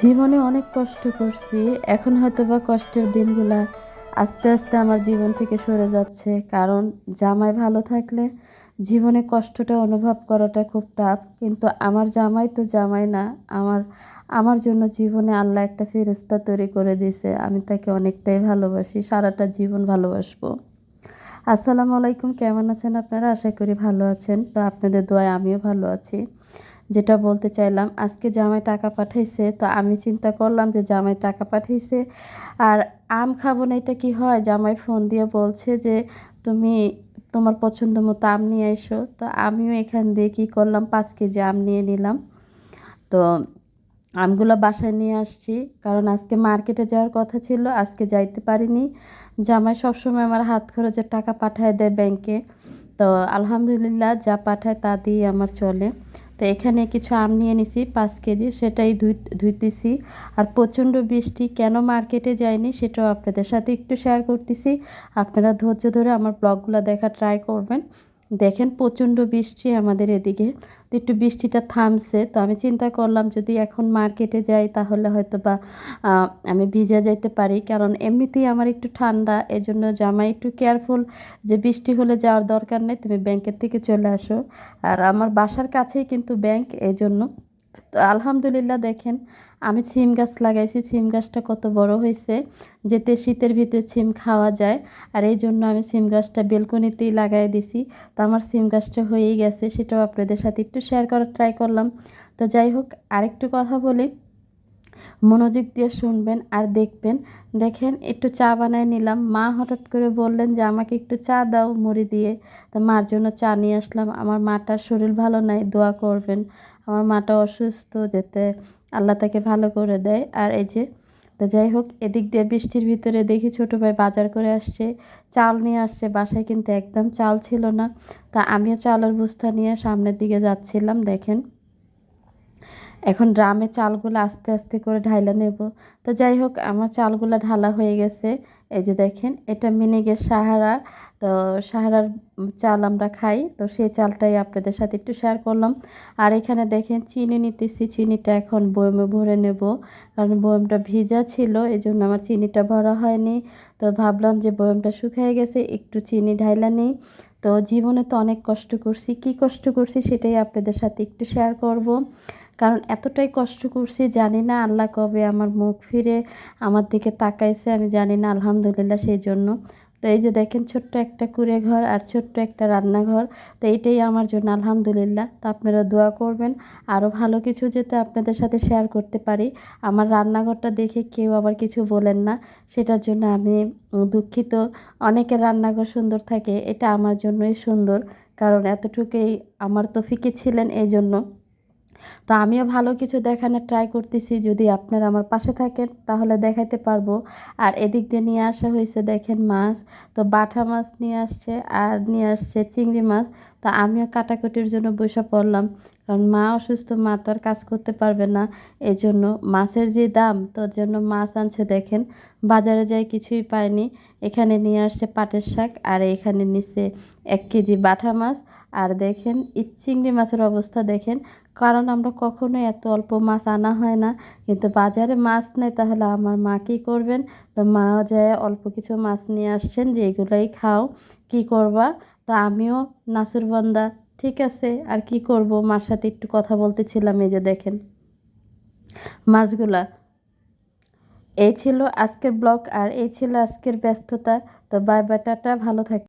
জীবনে অনেক কষ্ট করছি। এখন হয়তো বা কষ্টের দিনগুলা আস্তে আস্তে আমার জীবন থেকে সরে যাচ্ছে। কারণ জামাই ভালো থাকলে জীবনে কষ্টটা অনুভব করাটা খুব টাফ কিন্তু আমার জামাই তো জামাই না। আমার আমার জন্য জীবনে আল্লাহ একটা ফেরস্তা তৈরি করে দিয়েছে। আমি তাকে অনেকটাই ভালোবাসি, সারাটা জীবন ভালোবাসবো। আসসালামু আলাইকুম, কেমন আছেন আপনারা? আশা করি ভালো আছেন। তো আপনাদের দোয়ায় আমিও ভালো আছি। যেটা বলতে চাইলাম, আজকে জামাই টাকা পাঠাইছে, তো আমি চিন্তা করলাম যে জামাই টাকা পাঠাইছে। আর আম খাব না, এটা কি হয়? জামাই ফোন দিয়ে বলছে যে, তুমি তোমার পছন্দ মতো আম নিয়ে এসো। তো আমিও এখান দিয়ে কী করলাম, পাঁচ কেজি আম নিয়ে নিলাম। তো আমগুলো বাসায় নিয়ে আসছি, কারণ আজকে মার্কেটে যাওয়ার কথা ছিল, আজকে যাইতে পারিনি। জামাই সবসময় আমার হাত খরচের টাকা পাঠায় দেয় ব্যাংকে। তো আলহামদুলিল্লাহ, যা পাঠায় তা দিয়ে আমার চলে। তো এখানে কিছু আম নিয়ে নিছি, পাঁচ কেজি, সেটাই ধুই, ধুইতেছি। আর প্রচণ্ড বৃষ্টি, কেন মার্কেটে যায়নি সেটাও আপনাদের সাথে একটু শেয়ার করতেছি। আপনারা ধৈর্য ধরে আমার ব্লগগুলো দেখা ট্রাই করবেন। দেখেন প্রচণ্ড বৃষ্টি আমাদের এদিকে। তো একটু বৃষ্টিটা থামছে। তো আমি চিন্তা করলাম, যদি এখন মার্কেটে যাই, তাহলে হয়তো বা আমি ভিজা যাইতে পারি। কারণ এমনিতেই আমার একটু ঠান্ডা, এজন্য জামাই একটু কেয়ারফুল যে বৃষ্টি হলে যাওয়ার দরকার নেই। তুমি ব্যাংকের থেকে চলে আসো। আর আমার বাসার কাছেই কিন্তু ব্যাংক এজন্য তো আলহামদুলিল্লাহ দেখেন, আমি ছিম গাছ লাগাইছি, ছিম গাছটা কত বড় হয়েছে, যেতে শীতের ভিতরে ছিম খাওয়া যায়, আর এই জন্য আমি ছিম গাছটা বেলকনিতেই লাগাই দিছি। তো আমার ছিম গাছটা হয়েই গেছে, সেটাও আপনাদের সাথে একটু শেয়ার করার ট্রাই করলাম। তো যাই হোক, আরেকটু কথা বলি। মনোযোগ দিয়ে শুনবেন আর দেখবেন। দেখেন, একটু চা বানায় নিলাম। মা হঠাৎ করে বললেন যে, আমাকে একটু চা দাও মুড়ি দিয়ে। তো মার জন্য চা নিয়ে আসলাম। আমার মাটার শরীর ভালো নাই, দোয়া করবেন। আমার মাটা অসুস্থ, যেতে আল্লাহ তাকে ভালো করে দেয়। আর এই যে, তো যাই হোক, এদিক দিয়ে বৃষ্টির ভিতরে দেখি ছোটো ভাই বাজার করে আসছে। চাল নিয়ে আসছে। বাসায় কিন্তু একদম চাল ছিল না। তা আমিও চালের বস্তা নিয়ে সামনের দিকে যাচ্ছিলাম। দেখেন এখন ড্রামে চালগুলো আস্তে আস্তে করে ঢাইলা নেব। তো যাই হোক, আমার চালগুলো ঢালা হয়ে গেছে। এই যে দেখেন, এটা মিনিগের সাহারা। তো সাহারার চাল আমরা খাই। তো সেই চালটাই আপনাদের সাথে একটু শেয়ার করলাম। আর এখানে দেখেন, চিনি নিতেছি। চিনিটা এখন বয়মে ভরে নেব। কারণ বয়মটা ভিজা ছিল এই জন্য আমার চিনিটা ভরা হয়নি। তো ভাবলাম যে বয়মটা শুকিয়ে গেছে, একটু চিনি ঢাইলা নেই। তো জীবনে তো অনেক কষ্ট করছি। কি কষ্ট করছি সেটাই আপনাদের সাথে একটু শেয়ার করব। কারণ এতটাই কষ্ট করছি, জানি না আল্লাহ কবে আমার মুখ ফিরে আমার দিকে তাকাইছে, আমি জানি না, আলহামদুলিল্লাহ সেই জন্য। তো এই যে দেখেন ছোট্ট একটা কুড়ে ঘর আর ছোট্ট একটা রান্নাঘর, তো এইটাই আমার জন্য আলহামদুলিল্লাহ। তো আপনারা দোয়া করবেন আরও ভালো কিছু যাতে আপনাদের সাথে শেয়ার করতে পারি। আমার রান্নাঘরটা দেখে কেউ আবার কিছু বলেন না, সেটার জন্য আমি দুঃখিত। অনেকের রান্নাঘর সুন্দর থাকে, এটা আমার জন্যই সুন্দর, কারণ এতটুকুই আমার তো ফিকে ছিলেন এই জন্য তো আমিও ভালো কিছু দেখানোর ট্রাই করতেছি, যদি আপনারা আমার পাশে থাকেন তাহলে দেখাতে পারব। আর এদিক দিয়ে নিয়ে আসা হয়েছে, দেখেন মাছ, তো বাটা মাছ নিয়ে আসছে, আর নিয়ে আসছে চিংড়ি মাছ। তো আমিও কাটাকুটির জন্য বসে পড়লাম। কারণ মা অসুস্থ, মা তো আর কাজ করতে পারবে না। এই জন্য মাছের যে দাম, তোর জন্য মাছ আনছে দেখেন। বাজারে যাই কিছুই পায়নি এখানে নিয়ে আসছে পাটের শাক আর এখানে নিচে এক কেজি বাটা মাছ। আর দেখেন, ই চিংড়ি মাছের অবস্থা দেখেন। কারণ আমরা কখনোই এত অল্প মাছ আনা হয় না। কিন্তু বাজারে মাছ নেই তাহলে আমার মা কী করবেন? তো মাও যায় অল্প কিছু মাছ নিয়ে আসছেন যে এগুলোই খাও। কি করবা? তো আমিও নাসুরবান্দা ঠিক আছে, আর কি করব? মার সাথে একটু কথা বলতেছিলাম এই যে দেখেন। মাছগুলা, এই ছিল আজকের ব্লগ, আর এই ছিল আজকের ব্যস্ততা। তো বাই বাটাটা ভালো থাকে